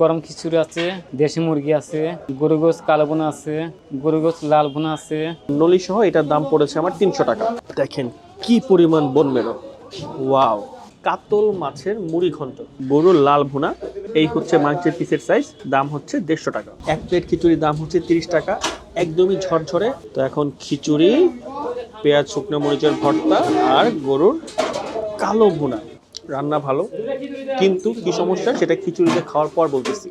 গরম খিচুড়ি আছে, দেশি মুরগি আছে, গরু গোস কালো বোনা আছে, গরু গোস লাল বোনা আছে। নলি সহ এটার দাম পড়েছে আমার তিনশো টাকা। দেখেন কি পরিমাণ বন মেরো ওয়াও। কাতল মাছের মুড়ি ঘন্ট। গরুর লাল ভুনা, এই হচ্ছে মাংসের পিসের সাইজ দাম হচ্ছে দেড়শো টাকা। এক প্লেট খিচুড়ির দাম হচ্ছে তিরিশ টাকা, একদমই ঝরঝরে। তো এখন খিচুড়ি, পেঁয়াজ, শুকনো মরিচের ভর্তা আর গরুর কালো ভুনা। রান্না ভালো। কিন্তু কি সমস্যা? সেটা খিচুড়িতে খাওয়ার পর বলতেছি।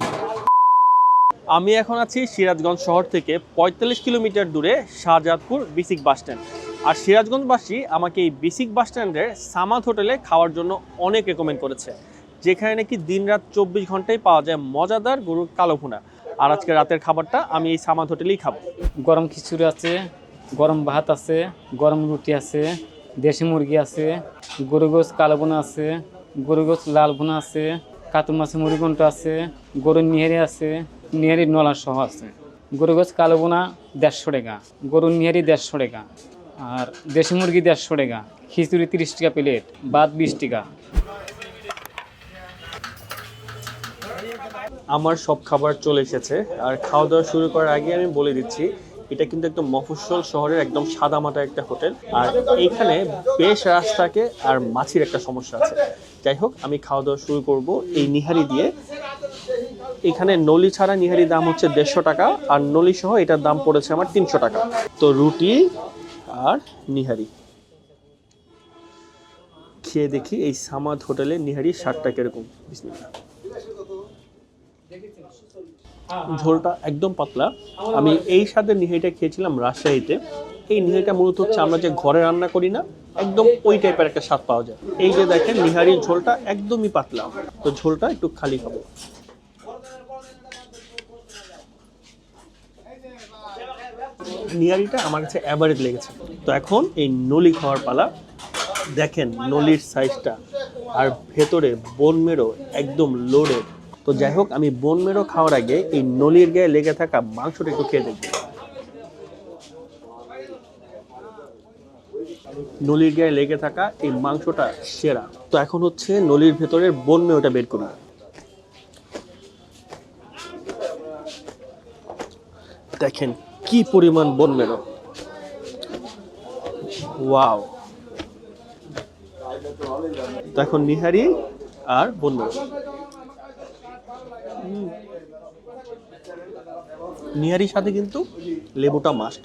আমি এখন আছি সিরাজগঞ্জ শহর থেকে পঁয়তাল্লিশ কিলোমিটার দূরে শাহজাদপুর বিসিক বাস স্ট্যান্ড। আর সিরাজগঞ্জবাসী আমাকে এই বিসিক বাস স্ট্যান্ডের সামাদ হোটেলে খাওয়ার জন্য অনেক রেকমেন্ড করেছে, যেখানে নাকি দিনরাত চব্বিশ ঘন্টায় পাওয়া যায় মজাদার গরুর কালো ভুনা। আর আজকে রাতের খাবারটা আমি এই সামাদ হোটেলেই খাব। গরম খিচুড়ি আছে, গরম ভাত আছে, গরম রুটি আছে, দেশি মুরগি আছে গরু গোস কালো বোনা আছে গরু গোস লাল বোনা আছে কাতুর মাছের মুড়িগন্ট আছে, গরুর নিহারি আছে, নিহারির নলা সহ আছে। গরু গোস কালো বোনা দেড়শো টাকা, গরুর নিহারি দেড়শো টাকা, আর দেশি মুরগি দেড়শো টাকা, খিচুড়ি তিরিশ টাকা প্লেট, ভাত বিশ টাকা। আমার সব খাবার চলে এসেছে, আর খাওয়া দাওয়া শুরু করার আগে আমি বলে দিচ্ছি এটা কিন্তু একদম মফস্বল শহরের একদম সাদামাটা একটা হোটেল। আর এইখানে বেশ রাস থাকে আর মাছির একটা সমস্যা আছে। যাই হোক, আমি খাওয়া দাওয়া শুরু করব এই নিহারি দিয়ে। এখানে নলি ছাড়া নিহারি দাম হচ্ছে দেড়শো টাকা, আর নলি সহ এটার দাম পড়েছে আমার তিনশো টাকা। তো রুটি আর নিহারি। খেয়ে দেখি এই সামাদ হোটেলে নিহারি স্বাদটা কীরকম। বিসমিল্লাহ। ঝোলটা একদম পাতলা। আমি এই স্বাদের নিহারিটা খেয়েছিলাম রাজশাহীতে। এই নিহারিটা মূলত হচ্ছে আমরা যে ঘরে রান্না করি না, একদম ওই টাইপের একটা স্বাদ পাওয়া যায়। এই যে দেখেন, নিহারির ঝোলটা একদমই পাতলা। তো ঝোলটা একটু খালি খাব। নিহারিটা আমার কাছে অ্যাভারেজ লেগেছে। তো এখন এই নলি খাওয়ার পালা। দেখেন নলির সাইজটা আর ভেতরে বোন মেরো একদম লোডেড তো যাই হোক, আমি বোন মেরো খাওয়ার আগে এই নলির গায়ে লেগে থাকা মাংসটা একটু খেয়ে দেখব নলির গায়ে লেগে থাকা এই মাংসটা সেরা। তো এখন হচ্ছে নলির ভেতরের বোন মেরোটা বের করি দেখেন কি পরিমাণ বোন মেরো ওয়াও। তো এখন নিহারি আর বোন মেরো নিহারির সাথে কিন্তু লেবুটা মাস্ট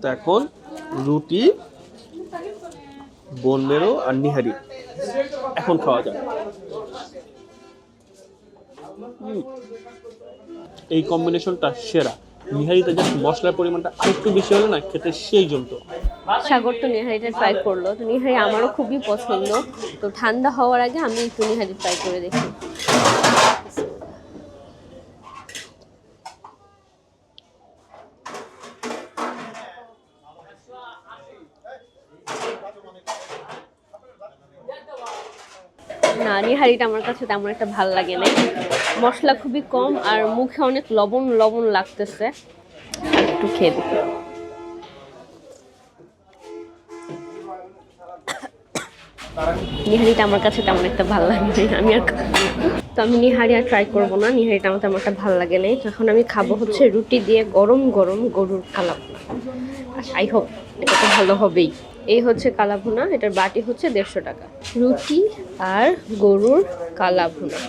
তো এখন রুটি বোন মেরো আর নিহারি। এখন খাওয়া যায় এই কম্বিনেশনটা সেরা। নিহারিতে জাস্ট মশলার পরিমাণটা আরেকটু বেশি হলে না খেতে সেই জমতো। সাগর তো নিহারিটা ট্রাই করল। তো নিহারি আমারও খুবই পছন্দ। তো ঠান্ডা হওয়ার আগে আমি একটু নিহারি ট্রাই করে দেখি। নিহারিটা আমার কাছে তেমন একটা ভালো লাগে না মশলা খুবই কম আর মুখে অনেক লবণ লবণ লাগতেছে। একটু খেয়ে দেখি। নিহারিটা আমার কাছে তেমন একটা ভালো লাগে না আমি আর তো আমি নিহারি আর ট্রাই করব না। নিহারিটা আমার তেমন একটা ভালো লাগে না এখন আমি খাব হচ্ছে রুটি দিয়ে গরম গরম গরুর কালাভুনা আই হোপ এটা তো ভালো হবেই। এই হচ্ছে কালাভুনা, এটার বাটি হচ্ছে দেড়শো টাকা। রুটি আর গরুর কালাভুনা।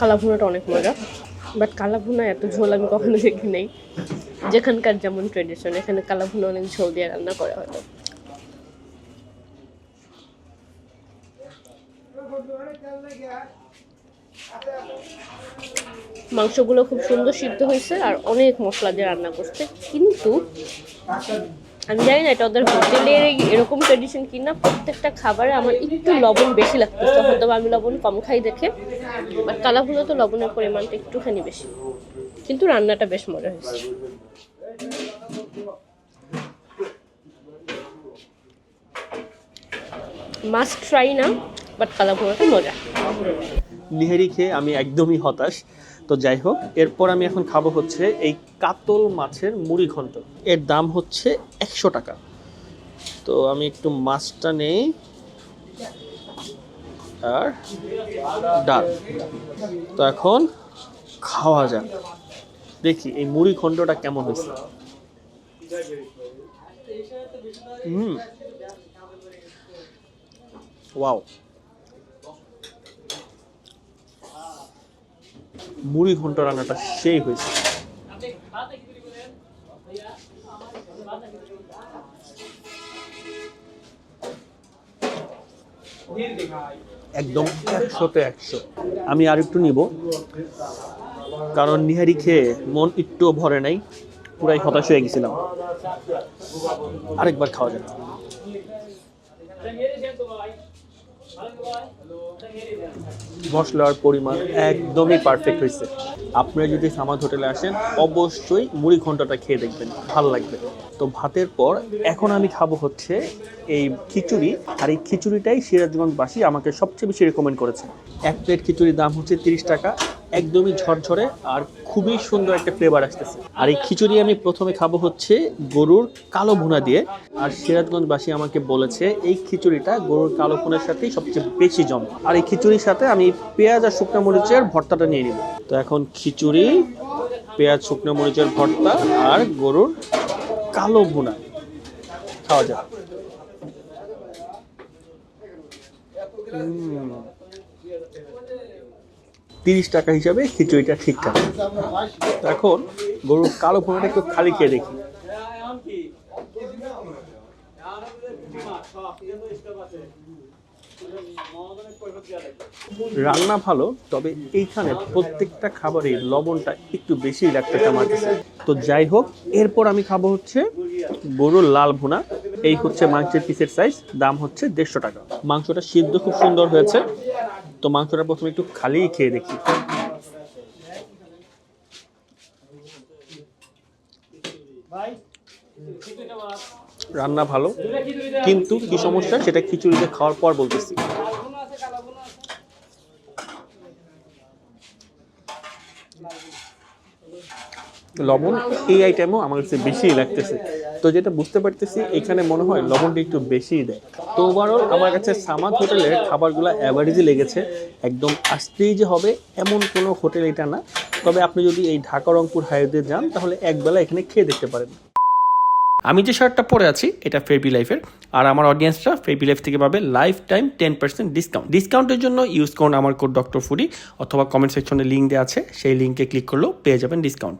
কালা ভুনাটা অনেক মজা, বাট কালা ভুনা এত ঝোল আমি কখনো দেখি নাই। যেখানকার যেমন ট্রেডিশন এখানে কালা ভুনা অনেক ঝোল দিয়ে রান্না করা হয়তো মাংসগুলো খুব সুন্দর সিদ্ধ হয়েছে আর অনেক মশলা দিয়ে রান্না করছে। কিন্তু আমি জানি না এটা ওদের হোটেলের এরকম ট্রেডিশন কিনা, প্রত্যেকটা খাবারে আমার একটু লবণ বেশি লাগতেছে হয়তো আমি লবণ কম খাই দেখে। বাট কালাগুলো তো লবণের পরিমাণটা একটুখানি বেশি। কিন্তু রান্নাটা বেশ মজা হয়েছে। মাস্ট ট্রাই না বাট কালাভুনাটা মজা। নিহারি খেয়ে আমি একদমই হতাশ। তো যাই হোক, এরপর আমি এখন খাব হচ্ছে এই কাতল মাছের মুড়ি ঘন্ট। এর দাম হচ্ছে একশো টাকা। তো আমি একটু মাছটা নেই। আর ডাল। তো এখন খাওয়া যাক। দেখি এই মুড়ি খণ্ডটা কেমন হয়েছে। হুম। ওয়াও। মুড়ি ঘন্ট রান্নাটা সেই হয়েছে। একদম একশোতে একশো। আমি আর একটু নিব। কারণ নিহারি খেয়ে মন একটু ভরে নাই, পুরাই হতাশ হয়ে গেছিলাম। আরেকবার খাওয়া যাক। মশলার পরিমাণ একদমই পারফেক্ট হয়েছে আপনারা যদি সামাজ হোটেলে আসেন, অবশ্যই মুড়ি ঘন্টাটা খেয়ে দেখবেন, ভালো লাগবে। তো ভাতের পর এখন আমি খাব হচ্ছে এই খিচুড়ি, আর এই খিচুড়িটাই সিরাজগঞ্জবাসী আমাকে সবচেয়ে বেশি রেকমেন্ড করেছে। এক প্লেট খিচুড়ির দাম হচ্ছে তিরিশ টাকা, একদমই ঝরঝরে আর খুবই সুন্দর একটা ফ্লেভার আসতেছে। আর এই খিচুড়ি আমি প্রথমে খাব হচ্ছে গরুর কালো ভুনা দিয়ে। আর সিরাজগঞ্জবাসী আমাকে বলেছে, এই খিচুড়িটা গরুর কালো ভুনার সাথেই সবচেয়ে বেশি জম। আর এই খিচুড়ির সাথে আমি পেঁয়াজ আর শুকনো মরিচের ভর্তাটা নিয়ে নিব। তো এখন খিচুড়ি, পেঁয়াজ, শুকনো মরিচের ভর্তা আর গরুর কালো ভুনা। খাওয়া যাক। তিরিশ টাকা হিসাবে খিচুড়িটা ঠিকঠাক। এখন গরুর কালো ভুনাটা একটু খালি খেয়ে দেখি। রান্না ভালো, তবে এইখানে প্রত্যেকটা খাবারের লবণটা একটু বেশি লাগতেছে আমার তো যাই হোক, এরপর আমি খাব হচ্ছে গরুর লাল ভুনা। এই হচ্ছে মাংসের পিসের সাইজ দাম হচ্ছে দেড়শো টাকা। মাংসটা সিদ্ধ খুব সুন্দর হয়েছে। তো মাংসটা প্রথমে একটু খালি খেয়ে দেখি। রান্না ভালো, কিন্তু কি সমস্যা, সেটা খিচুড়িতে খাওয়ার পর বলতেছি। লবণ, এই আইটেমও আমার কাছে বেশি লাগতেছে। তো যেটা বুঝতে পারতেছি, এখানে মনে হয় লবণটা একটু বেশিই দেয়। তো ওভারঅল আমার কাছে সামাদ হোটেলের খাবারগুলো অ্যাভারেজই লেগেছে। একদম আসতেই যে হবে এমন কোনো হোটেল এটা না। তবে আপনি যদি এই ঢাকা রংপুর হাইওয়েতে যান, তাহলে একবেলা এখানে খেয়ে দেখতে পারেন। আমি যে শার্টটা পরে আছি, এটা ফেবি লাইফের আর আমার অডিয়েন্সরা ফেবি লাইফ থেকে পাবে life time ten percent discount ডিসকাউন্টের জন্য ইউজ করুন আমার কোড ডক্টর ফুডি অথবা কমেন্ট সেকশনে লিঙ্ক দেওয়া আছে। সেই লিঙ্কে ক্লিক করলেও পেয়ে যাবেন ডিসকাউন্ট